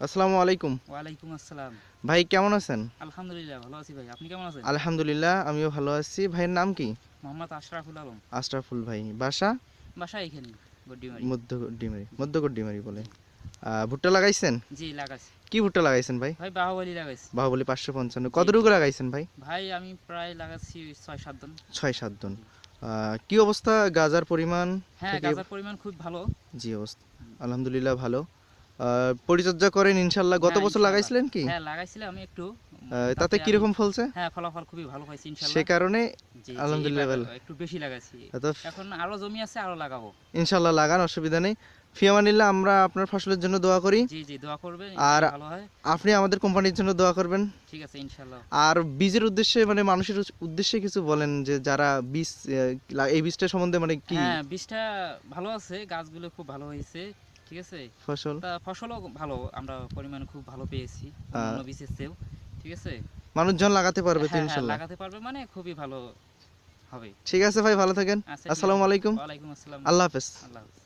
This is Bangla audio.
আসসালামু আলাইকুম। ওয়ালাইকুম আসসালাম। ভাই কেমন আছেন? আলহামদুলিল্লাহ ভালো আছি ভাই। আপনি কেমন আছেন? আলহামদুলিল্লাহ আমিও ভালো আছি। ভাইয়ের নাম কি? মোহাম্মদ আশরাফুল আলম। আশরাফুল ভাই বাসা? বাসা এখানে গড্ডিমারি মধ্য ডিমারি মধ্য ডিমারি বলে। ভুট্টা লাগাইছেন? জি লাগাইছি। কি ভুট্টা লাগাইছেন ভাই? ভাই বাহুবলি লাগাইছি। বাহুবলি পাঁচশো পঞ্চান্ন। কতটুকু লাগাইছেন ভাই? ভাই আমি প্রায় লাগাচ্ছি ছয় সাত দিন ছয় সাত আহ, কি অবস্থা? গাজার পরিমাণ হ্যাঁ গাঁজার পরিমাণ খুব ভালো। জি অবস্থা। আলহামদুলিল্লাহ ভালো। পরিচর্যা করেন ইনশাল্লাহ। গত হ্যাঁ, বছর লাগাইছিলেন কি? হ্যাঁ লাগাইছিলাম আমি একটু তাতে আমি- কীরকম ফলছে? হ্যাঁ ফলাফল খুবই ভালো সে ইনশাআল্লাহ কারণে জি, জি, আলহামদুলিল্লাহ ভালো। একটু বেশি লাগাইছি। এখন আরও জমি আছে আরও লাগাবো। ইনশাল্লাহ লাগান অসুবিধা নেই। ফিয়ামানিল্লাহ আমরা আপনার ফসলের জন্য দোয়া করি। জি জি দোয়া করবেন আর- ভালো হয়। আপনি আমাদের কোম্পানির জন্য দোয়া করবেন। ঠিক আছে ইনশাআল্লাহ আর বীজের উদ্দেশ্যে মানে মানুষের উদ্দেশ্যে কিছু বলেন যে যারা বীজ এই বীজটা সম্বন্ধে মানে কি? হ্যাঁ বীজটা ভালো আছে গাছগুলো খুব ভালো হয়েছে। ঠিক আছে? ফসল? তা ফসলও ভালো আমরা পরিমাণে খুব ভালো পেয়েছি চেয়েও ঠিক আছে? মানুষজন লাগাতে পারবে তো হ্যাঁ, লাগাতে পারবে মানে খুবই ভালো হবে। ঠিক আছে ভাই ভালো থাকেন। আসসালামু আলাইকুম আছে। আলাইকুম। আসসালাম। আল্লাহ হাফেজ। আল্লাহ হাফেজ।